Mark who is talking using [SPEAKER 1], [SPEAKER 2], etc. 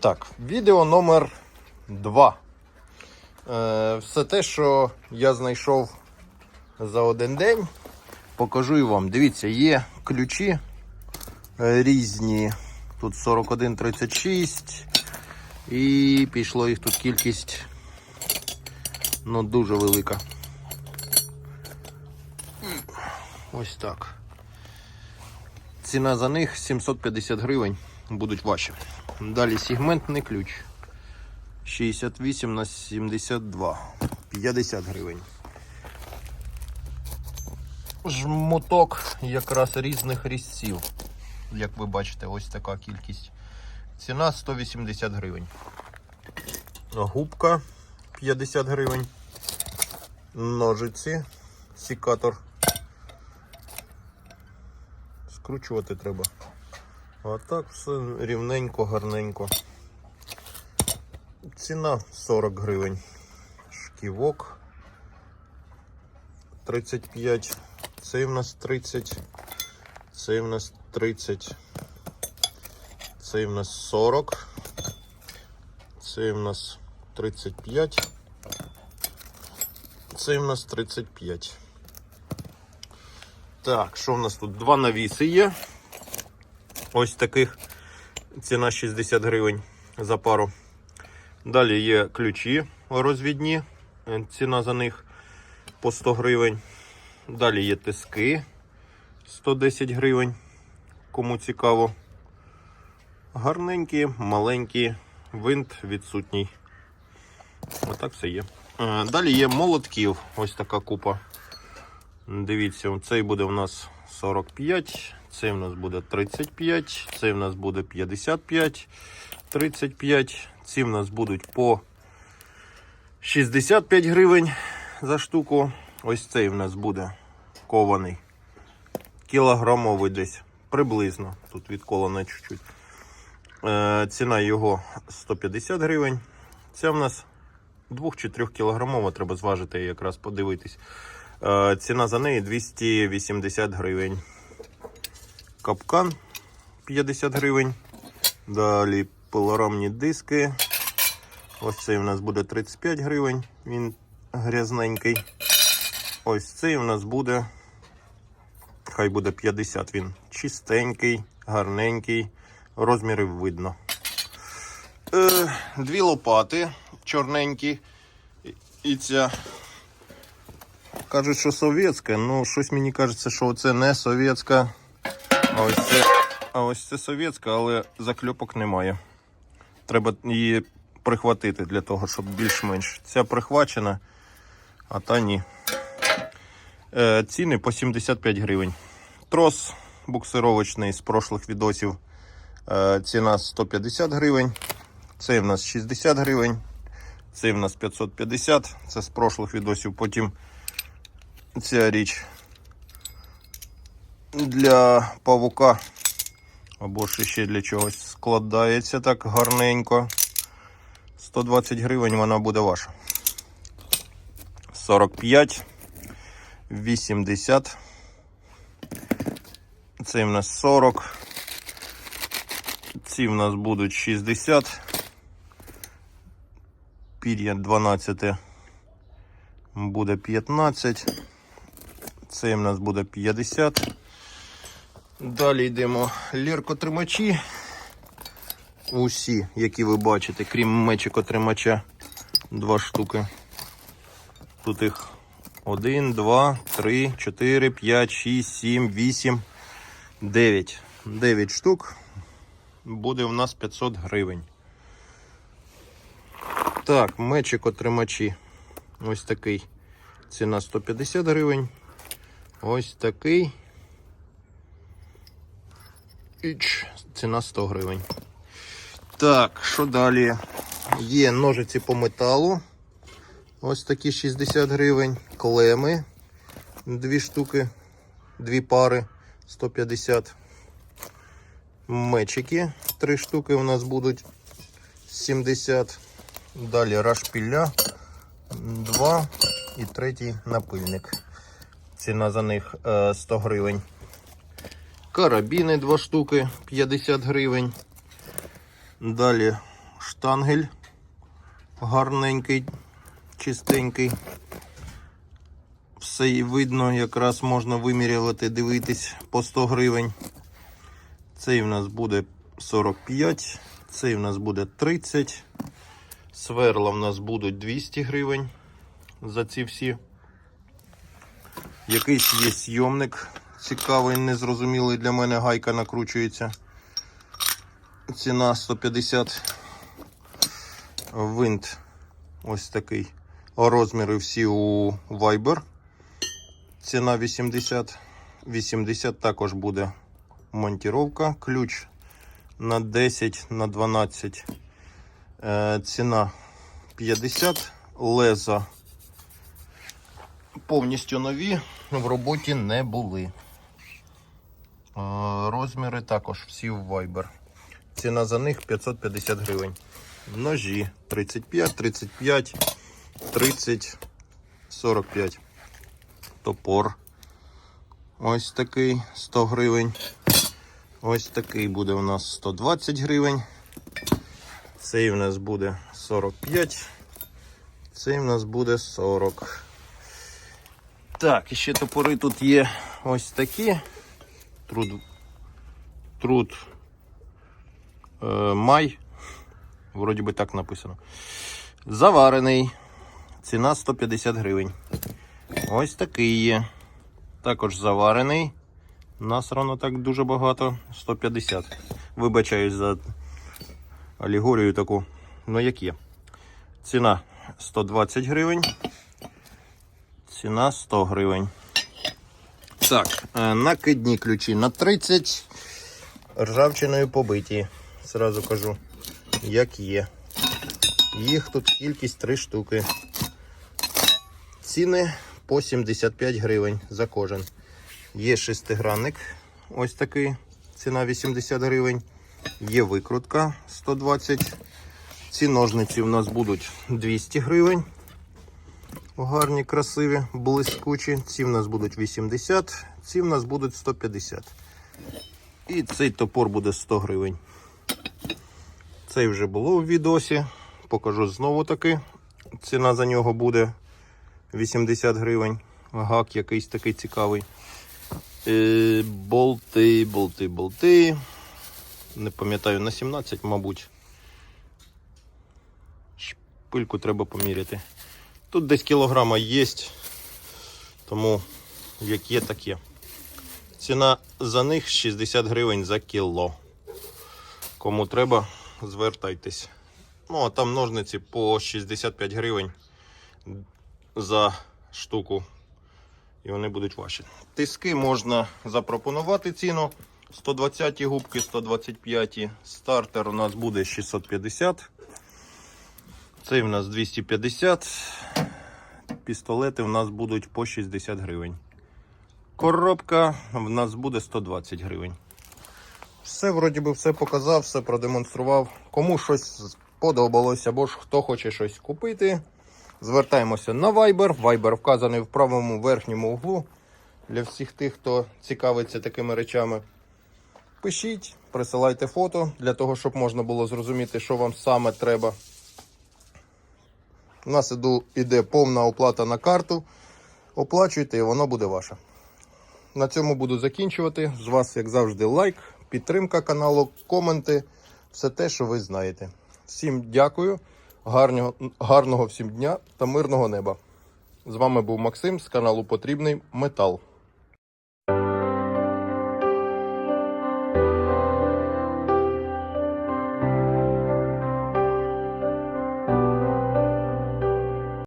[SPEAKER 1] так, відео номер 2. Е, все те, що я знайшов за один день, покажу і вам. Дивіться, є ключі е, різні. Тут 4136. І пішло їх тут кількість ну, дуже велика. Ось так. Ціна за них 750 гривень будуть ваші. Далі сегментний ключ. 68 на 72. 50 гривень. Жмоток якраз різних різців. Як ви бачите, ось така кількість. Ціна 180 гривень. Губка 50 гривень. Ножиці. Сікатор. Скручувати треба. А так все рівненько, гарненько. Ціна 40 гривень. Шківок 35. Цей в нас 30. Цей в нас 30. Цей в нас 40. Цей в нас 35. Цей в нас 35. Так, що в нас тут? Два навіси є. Ось таких. Ціна 60 гривень за пару. Далі є ключі розвідні. е, Ціна за них по 100 гривень. Далі є тиски 110 гривень. Кому цікаво. Гарненькі, маленькі, винт відсутній. Отак все є. Е, Далі є молотків. Ось така купа. Дивіться, цей буде у нас 45, цей у нас буде 35, цей у нас буде 55, 35. Ці в нас будуть по 65 гривень за штуку. Ось цей в нас буде кований. Кілограмовий десь. Приблизно. Тут відколено чуть-чуть. Е, ціна його 150 гривень. Це в нас 2 чи 3 кілограмова, треба зважити якраз подивитись. Е, Ціна за неї 280 гривень. Капкан 50 гривень. Далі пилорамні диски. Ось цей у нас буде 35 гривень. Він грязненький. Ось цей у нас буде. Хай буде 50 він. Чистенький, гарненький. Розміри видно. Е, дві лопати чорненькі. І ця Кажуть, що совєтська, ну щось мені кажеться, що це не совєтська. А ось це, а ось це совєтська, але закльопок немає. Треба її прихватити для того, щоб більш-менш. Ця прихвачена, а та ні. Е, ціни по 75 гривень. Трос буксировочний з прошлих відосів. Е, ціна 150 гривень. Цей в нас 60 гривень. Цей в нас 550. Це з прошлих відосів. Потім ця річ для павука або ж ще для чогось складається так гарненько. 120 гривень вона буде ваша. 45, 80. Цей в нас 40. Ці в нас будуть 60. Пір'я 12 буде 15. Цей в нас буде 50. Далі йдемо ліркотримачі. Усі, які ви бачите, крім мечикотримача, два штуки. Тут їх 1, 2, 3, 4, 5, 6, 7, 8, 9. 9 штук. Буде у нас 500 гривень. Так, мечикотримачі. Ось такий. Ціна 150 гривень. Ось такий. Іч, ціна 100 гривень. Так, що далі? Є ножиці по металу. Ось такі 60 гривень. Клеми. Дві штуки, дві пари 150. Мечики. Три штуки у нас будуть 70. Далі рашпіля. Два. І третій напильник. Ціна за них е, 100 гривень. Карабіни 2 штуки 50 гривень. Далі штангель гарненький, чистенький. Все і видно, якраз можна вимірювати, дивитись по 100 гривень. Цей в нас буде 45, цей в нас буде 30. Сверла в нас будуть 200 гривень за ці всі. Якийсь є зйомник цікавий, незрозумілий для мене гайка накручується. Ціна 150. Винт ось такий. Розміри всі у Viber. Ціна 80. 80 також буде монтіровка. Ключ на 10 на 12. Е, ціна 50. Леза повністю нові, в роботі не були. Е, розміри також всі в Viber. Ціна за них 550 гривень. Ножі 35, 35, 30, 45. Топор. Ось такий 100 гривень. Ось такий буде у нас 120 гривень. Цей у нас буде 45. Цей у нас буде 40. Так, і ще топори тут є ось такі. Труд. Труд. Е, май. Вроді би так написано. Заварений. Ціна 150 гривень. Ось такий є. Також заварений. Насрано так дуже багато. 150. Вибачаюсь за алегорію таку. Ну як є. Ціна 120 гривень. Ціна 100 гривень. Так, е, накидні ключі на 30. Ржавчиною побиті. Зразу кажу, як є. Їх тут кількість 3 штуки. Ціни по 75 гривень за кожен. Є шестигранник. Ось такий. Ціна 80 гривень. Є викрутка 120. Ці ножниці у нас будуть 200 гривень. Гарні, красиві, блискучі. Ці в нас будуть 80, ці в нас будуть 150. І цей топор буде 100 гривень. Цей вже було в відосі. Покажу знову таки. Ціна за нього буде 80 гривень. Гак якийсь такий цікавий. Е, болти, болти, болти. Не пам'ятаю, на 17, мабуть. Шпильку треба поміряти. Тут десь кілограма є, тому як є, так є. Ціна за них 60 гривень за кіло. Кому треба, звертайтесь. Ну, а там ножниці по 65 гривень за штуку. І вони будуть ваші. Тиски можна запропонувати ціну. 120 губки, 125. Стартер у нас буде 650. Цей в нас 250. Пістолети в нас будуть по 60 гривень. Коробка в нас буде 120 гривень. Все, вроді би, все показав, все продемонстрував. Кому щось сподобалося, або ж хто хоче щось купити, звертаємося на Viber. Viber вказаний в правому верхньому углу для всіх тих, хто цікавиться такими речами. Пишіть, присилайте фото для того, щоб можна було зрозуміти, що вам саме треба. У нас іде повна оплата на карту. Оплачуйте і воно буде ваше. На цьому буду закінчувати. З вас, як завжди, лайк, підтримка каналу, коменти, все те, що ви знаєте. Всім дякую, гарного, гарного всім дня та мирного неба. З вами був Максим з каналу Потрібний Метал.